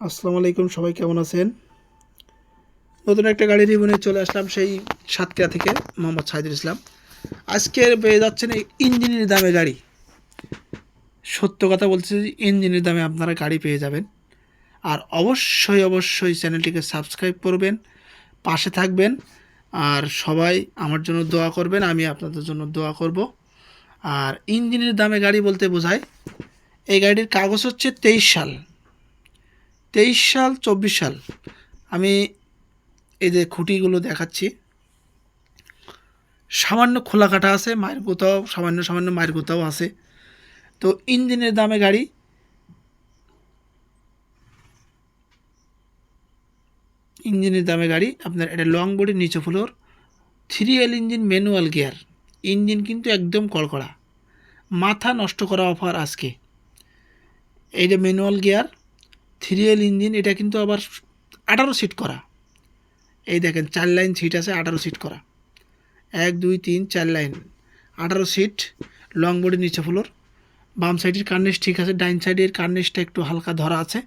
আসসালামু আলাইকুম, সবাই কেমন আছেন? নতুন একটা গাড়ি নিয়ে চলে আসলাম সেই সাতক্ষীরা থেকে, মোহাম্মদ সাহিদুল ইসলাম। আজকের পেয়ে যাচ্ছেন ইঞ্জিনের দামে গাড়ি। সত্য কথা বলছি যে ইঞ্জিনের দামে আপনারা গাড়ি পেয়ে যাবেন। আর অবশ্যই অবশ্যই চ্যানেলটিকে সাবস্ক্রাইব করবেন, পাশে থাকবেন, আর সবাই আমার জন্য দোয়া করবেন, আমি আপনাদের জন্য দোয়া করব। আর ইঞ্জিনের দামে গাড়ি বলতে বোঝায়, এই গাড়ির কাগজ হচ্ছে তেইশ সাল। তেইশ সাল, চব্বিশ সাল। আমি এই যে খুঁটিগুলো দেখাচ্ছি। সামান্য খোলা কাটা আছে, মায়ের কোথাও, সামান্য সামান্য মায়ের কোথাও আছে। তো ইঞ্জিনের দামে গাড়ি। ইঞ্জিনের দামে গাড়ি, আপনার এটা লং বডি, নিচে floor. Three L engine, manual gear. Engine কিন্তু একদম কড়কড়া। মাথা নষ্ট করা অফার আজকে। এইটা manual gear. Three L engine এটা কিন্তু আবার আঠারো সিট করা। এই দেখেন, চার লাইন সিট আছে, আঠারো সিট করা। এক, দুই, তিন, চার লাইন আঠারো সিট লং বডি নিচে ফ্লোর বাম সাইডের কার্নেস ঠিক আছে ডাইন সাইডের কার্নেসটা একটু হালকা ধরা আছে।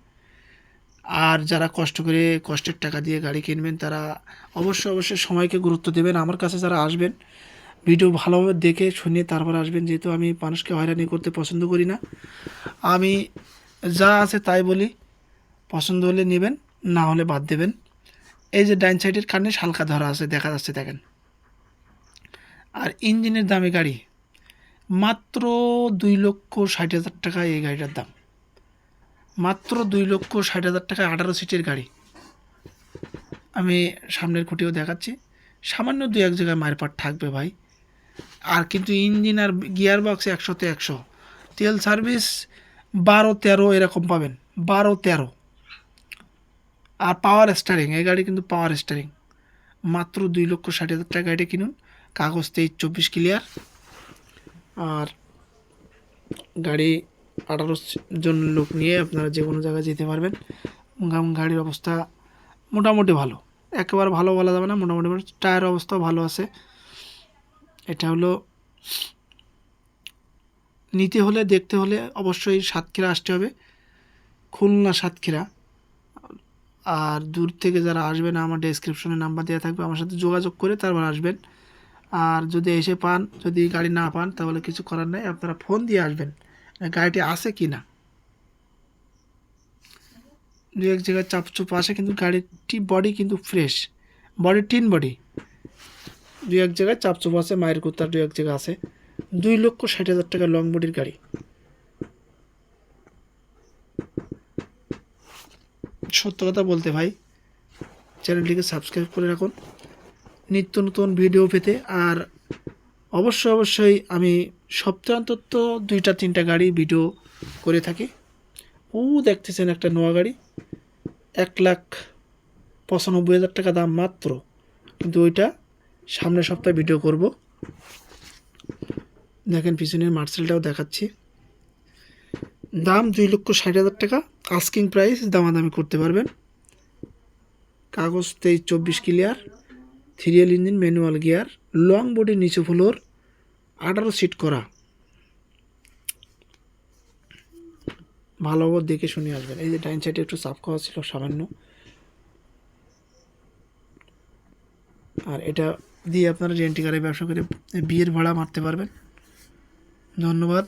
আর যারা কষ্ট করে, কষ্টের টাকা দিয়ে গাড়ি কিনবেন, তারা অবশ্যই অবশ্যই সময়কে গুরুত্ব দেবেন। আমার কাছে যারা আসবেন ভিডিও ভালোভাবে দেখে শুনে তারপর আসবেন। যেহেতু আমি মানুষকে হয়রানি করতে পছন্দ করি না। আমি যা আছে তাই বলি। পছন্দ হলে নেবেন, না হলে বাদ দেবেন। এই যে ডাইন সাইডের কারণে হালকা ধরা আছে, দেখা যাচ্ছে দেখেন। আর ইঞ্জিনের দামে গাড়ি, মাত্র দুই লক্ষ ষাট হাজার টাকা এই গাড়িটার দাম। মাত্র দুই লক্ষ ষাট হাজার টাকা আঠারো সিটের গাড়ি। আমি সামনের খুঁটিও দেখাচ্ছি। সামান্য দু এক জায়গায় মায়ের পাট থাকবে ভাই। আর কিন্তু ইঞ্জিন আর গিয়ার বক্স একশোতে একশো। তেল সার্ভিস বারো তেরো এরকম পাবেন, বারো তেরো। আর পাওয়ার স্টারিং এই গাড়ি কিন্তু পাওয়ার স্টারিং মাত্র দুই লক্ষ ষাট হাজার টাকা গাড়িটা কিনুন, কাগজ তেইশ, চব্বিশ ক্লিয়ার আর গাড়ি আঠারো জন লোক নিয়ে আপনারা যে কোনো জায়গায় যেতে পারবেন। গাড়ির অবস্থা মোটামুটি ভালো। একেবারে ভালো বলা যাবে না, মোটামুটি টায়ার অবস্থাও ভালো আছে। এটা হলো নিতে হলে, দেখতে হলে অবশ্যই সাতক্ষীরা আসতে হবে। খুলনা সাতক্ষীরা। আর দূর থেকে যারা আসবেন, আমার ডেসক্রিপশনে নাম্বার দেওয়া থাকবে, আমার সাথে যোগাযোগ করে তারপর আসবেন। আর যদি এসে পান, যদি গাড়ি না পান, তাহলে কিছু করার নেই, আপনারা ফোন দিয়ে আসবেন, গাড়িটি আছে কি না দু এক জায়গায় চাপচুপ আসে কিন্তু গাড়িটি বডি কিন্তু ফ্রেশ বডি টিন বডি দু এক জায়গায় চাপচুপ আছে, মায়ের কুত্তার দু এক জায়গায় আছে। দুই লক্ষ ষাট হাজার টাকা লং বডির গাড়ি। সত্য কথা বলতে ভাই, চ্যানেলটিকে সাবস্ক্রাইব করে রাখুন। নিত্য নতুন ভিডিও পেতে, আর অবশ্যই অবশ্যই আমি সপ্তাহে অন্তত দুইটা, তিনটা গাড়ি ভিডিও করে থাকি। ও দেখতেছেন একটা নোয়া গাড়ি, এক লাখ পঁচানব্বই হাজার টাকা দাম মাত্র। কিন্তু ওইটা সামনের সপ্তাহে ভিডিও করব। দেখেন পিছনের মার্সেলটাও দেখাচ্ছি। দাম দুই লক্ষ ষাট হাজার টাকা। আস্কিং প্রাইস দামাদামি করতে পারবেন। কাগজ তেইশ, চব্বিশ clear three L engine manual gear long body নিচু ফ্লোর আঠারো সিট করা। ভালো দেখে শুনে আসবেন। এই যে ডাইন সাইডে একটু চাপ খাওয়া ছিল, সামান্য। আর এটা দিয়ে আপনারা রেন্টি কারে ব্যবসা করে বিয়ের ভাড়া মারতে পারবেন। ধন্যবাদ।